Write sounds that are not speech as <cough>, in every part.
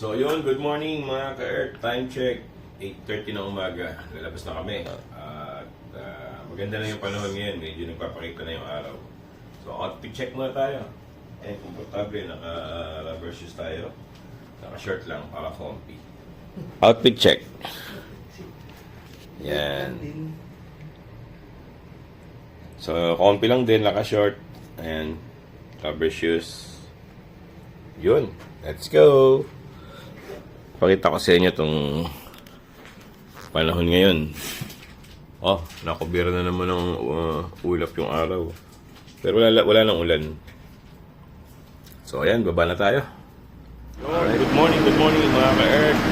So yun, good morning mga ka-Earth. Time check, 8.30 na umaga. Lalabas na kami. At ah, maganda na yung panahon ngayon. Medyo nagpapakita na yung araw. So outfit check muna tayo. Eh, komportable. Naka-rubber shoes tayo. Naka-shirt lang para comfy. Outfit check. Yan. So, comfy lang din, naka-short. Ayan. Rubber shoes. Yun. Let's go! Pakita ko sa inyo itong panahon ngayon. Oh, nakubira na naman ng uh, ulap yung araw. Pero wala, wala nang ulan. So, ayan, baba na tayo. Alright, good morning, good morning mga ka-Earth.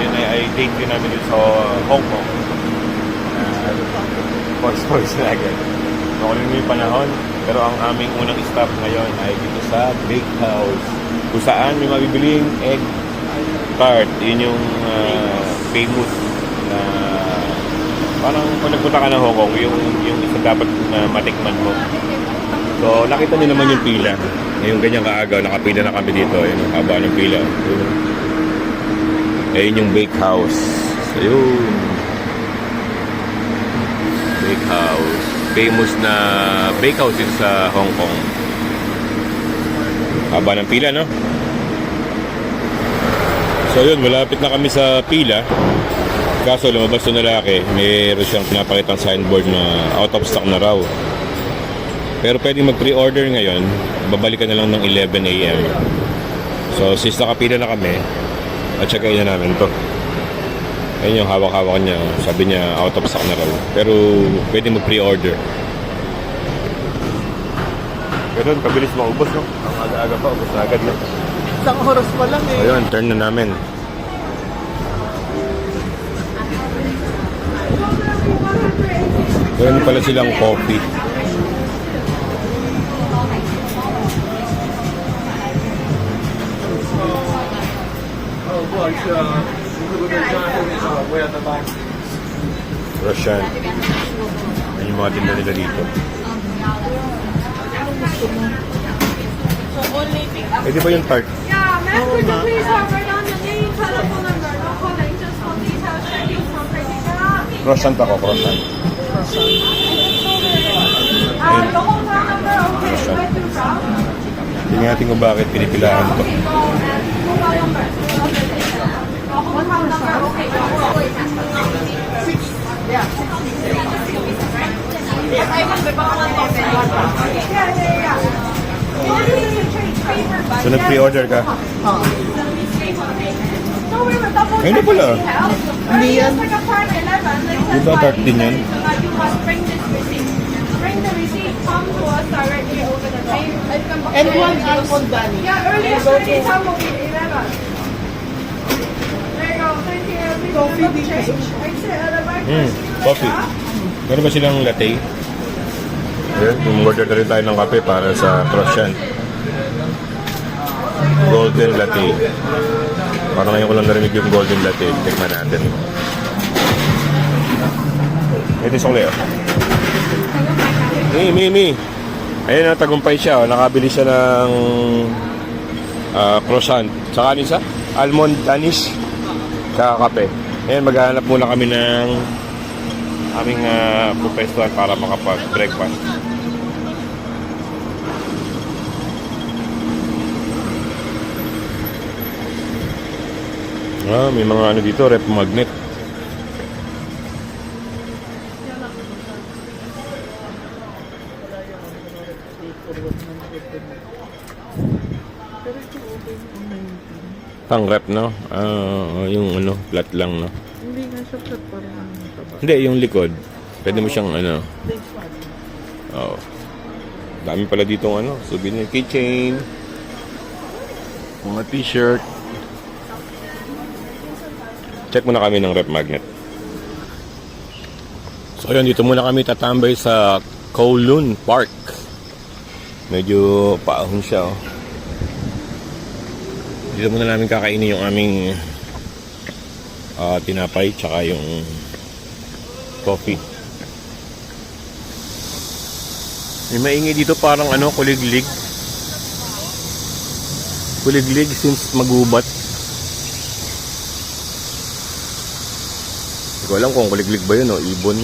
Yan ay, ay date din namin sa Hong Kong. Uh, Post post na agad. Nakulit mo yung panahon. Pero ang aming unang stop ngayon ay dito sa Bake House. Kung saan may mabibiling egg tart. Yun yung ah, famous na parang kung nagpunta ka ng Hong Kong, yung, yung isa dapat na matikman mo. So, nakita niyo naman yung pila. Ngayong ganyang kaagaw, nakapila na kami dito. Ayun, ang haba ng pila. Ayun. Ayun yung bake house. So, yun. Bake house. Famous na bake house dito sa Hong Kong. Haba ng pila, no? So yun, malapit na kami sa pila. Kaso lumabas yung lalaki, mayroon siyang pinapakitang signboard na out of stock na raw. Pero pwedeng mag-pre-order ngayon, babalikan na lang ng 11 a.m. So since nakapila na kami, at check na namin to. Ayun yung hawak-hawak niya, sabi niya out of stock na raw. Pero pwedeng mag-pre-order. Ganun, kabilis maubos, no? Ang aga-aga pa, ubos na agad, no? Isang oras pa lang eh. Ayun, turn na namin. Meron pala silang coffee. Russian. Yan yung mga tinda nila dito. So only pick up. Di ba yung tart? Yeah, ma'am, could you please down the name, telephone number, no calling, just for details, checking from credit Croissant ako, croissant. Uh, the whole phone number, okay, where to from? Tingnan natin kung bakit pinipilahan to. Okay, go and mobile number. Whole phone number, okay, go. Yeah. On. Yeah, yeah, yeah. So, nag-pre-order ka? Oo. Ayun na pala. Hindi yan. Like a part 11, like Di ba tart din yan? So now you must bring this receipt. Bring the receipt, come to us directly over the phone. And one almond bunny. Yeah, earliest release will be 11. There you go. Thank you. Please Coffee dito. back. Hmm, coffee. Meron ba silang latte? Ayun, umorder na rin tayo ng kape para sa croissant. Golden latte. Parang ngayon ko lang narinig yung golden latte. Tikman natin. Ito yung sukli, oh. Mi, mi, mi. Ayun na, tagumpay siya. Oh. Nakabili siya ng ah, croissant. Saka ano isa? Almond danish. Saka kape. Ayun, maghahanap muna kami ng aming uh, pupwestuhan para makapag-breakfast. Ah, may mga ano dito, rep magnet. Pero ito okay yung 19. Pang rep, no? Ah, yung ano, flat lang, no? Hindi nga siya flat parang. Hindi, yung likod. Pwede mo siyang ano. Oo. Dami pala dito ano, souvenir keychain. Mga t-shirt. Check muna kami ng rep magnet. So ayun, dito muna kami tatambay sa Kowloon Park. Medyo paahon siya oh. Dito muna namin kakainin yung aming ah, tinapay tsaka yung coffee. May maingay dito parang ano, kuliglig. Kuliglig since magubat. Ko alam kung kuliglig ba yun o ibon.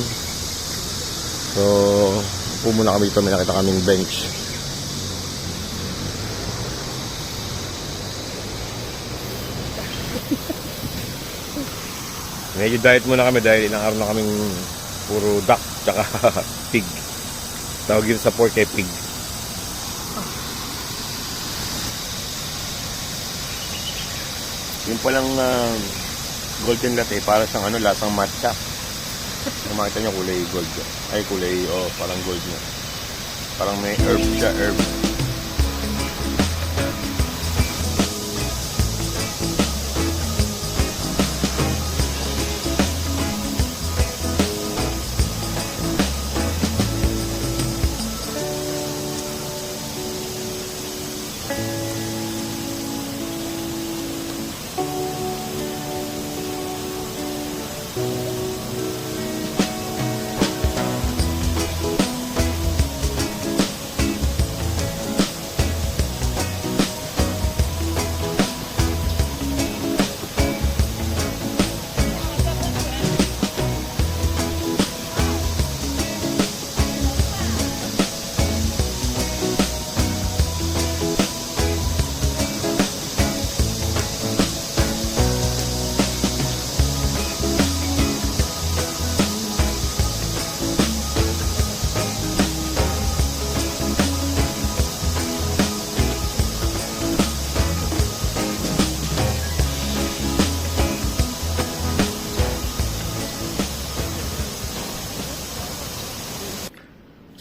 So, upo muna kami dito. May nakita kaming bench. <laughs> Medyo diet muna kami dahil ilang araw na kaming puro duck tsaka <laughs> pig. Tawag yun sa pork ay pig. Yung palang ah, golden latte para siyang ano, lasang matcha. Kung makita niyo kulay gold. Ay kulay, oh, parang gold niya. Parang may herb siya, herb.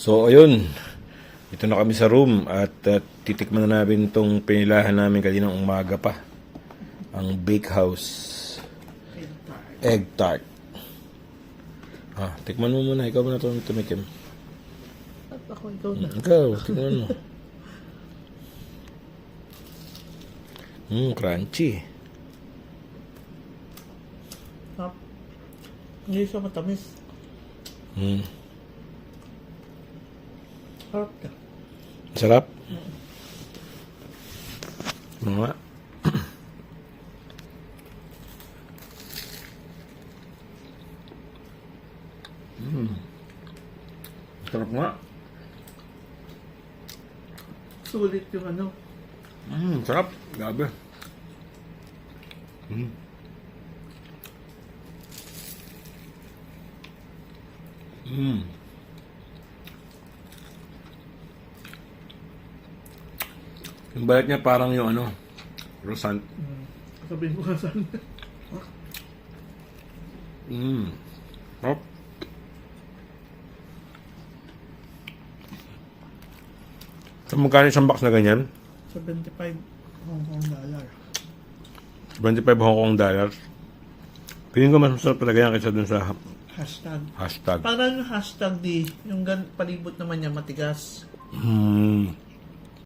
So, ayun. Ito na kami sa room at uh, titikman na namin itong pinilahan namin kaninang umaga pa. Ang Bake House Egg Tart. Ah, tikman mo muna. Ikaw muna itong tumikim. At ako ikaw na. Ikaw, tikman mo. Mmm, crunchy. Hindi siya matamis. Mm. Ka. Sarap. Mga. <clears throat> mm. Sarap nga. Sulit yung ano. Mm, sarap. Grabe. Mm. Mm. Yung balat niya parang yung ano, rosant. Hmm. Sabihin ko nga saan. Mm. Sarap. So, magkano isang box na ganyan? 75 Hong Kong dollar. 25 Hong Kong dollars. Piling ko mas masarap talaga yan kaysa dun sa Hashtag. hashtag. Parang hashtag di, yung gan palibot naman niya matigas. Hmm.